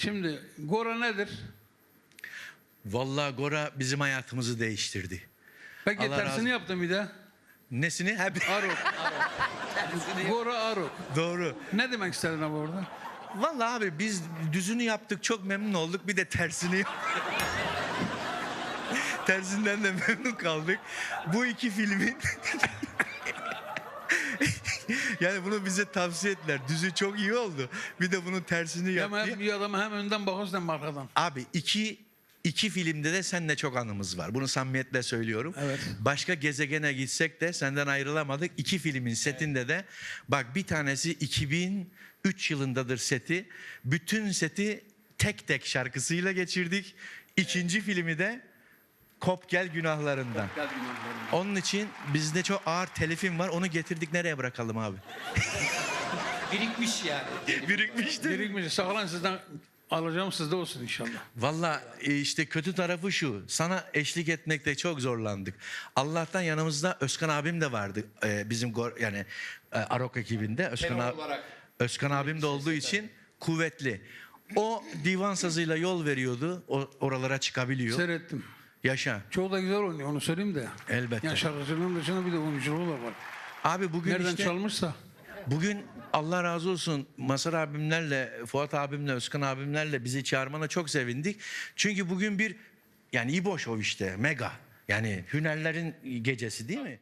Şimdi Gora nedir? Vallahi Gora bizim hayatımızı değiştirdi. Peki Allah tersini razı- yaptım bir de. Nesini? Hep Arok. Gora Arok. doğru. Ne demek istedin abi orada? Vallahi abi biz düzünü yaptık çok memnun olduk. Bir de tersini Tersinden de memnun kaldık. Bu iki filmin yani bunu bize tavsiye ettiler. Düzü çok iyi oldu. Bir de bunun tersini yap Hem, diye. bir adama hem önden bakıyorsun hem arkadan. Abi iki iki filmde de seninle çok anımız var. Bunu samimiyetle söylüyorum. Evet. Başka gezegene gitsek de senden ayrılamadık. İki filmin setinde de bak bir tanesi 2003 yılındadır seti. Bütün seti tek tek şarkısıyla geçirdik. İkinci filmi de Kop Gel Günahlarından. Onun için bizde çok ağır telifim var. Onu getirdik nereye bırakalım abi? Birikmiş yani. Birikmiştir. Birikmiş. Saklan sizden alacağım sizde olsun inşallah. Valla e, işte kötü tarafı şu. Sana eşlik etmekte çok zorlandık. Allah'tan yanımızda Özkan abim de vardı. e, bizim yani e, Arok ekibinde. Özkan, ab- olarak. Özkan abim de olduğu için kuvvetli. O divan sazıyla yol veriyordu. O oralara çıkabiliyor. Seyrettim. Yaşa. Çok da güzel oynuyor onu söyleyeyim de. Elbette. Yani şarkıcılığın dışında bir de oyunculuğu da var. Abi bugün Nereden işte çalmışsa. bugün Allah razı olsun Masar abimlerle, Fuat abimle, Özkan abimlerle bizi çağırmana çok sevindik. Çünkü bugün bir yani İbo Show işte mega. Yani hünerlerin gecesi değil mi?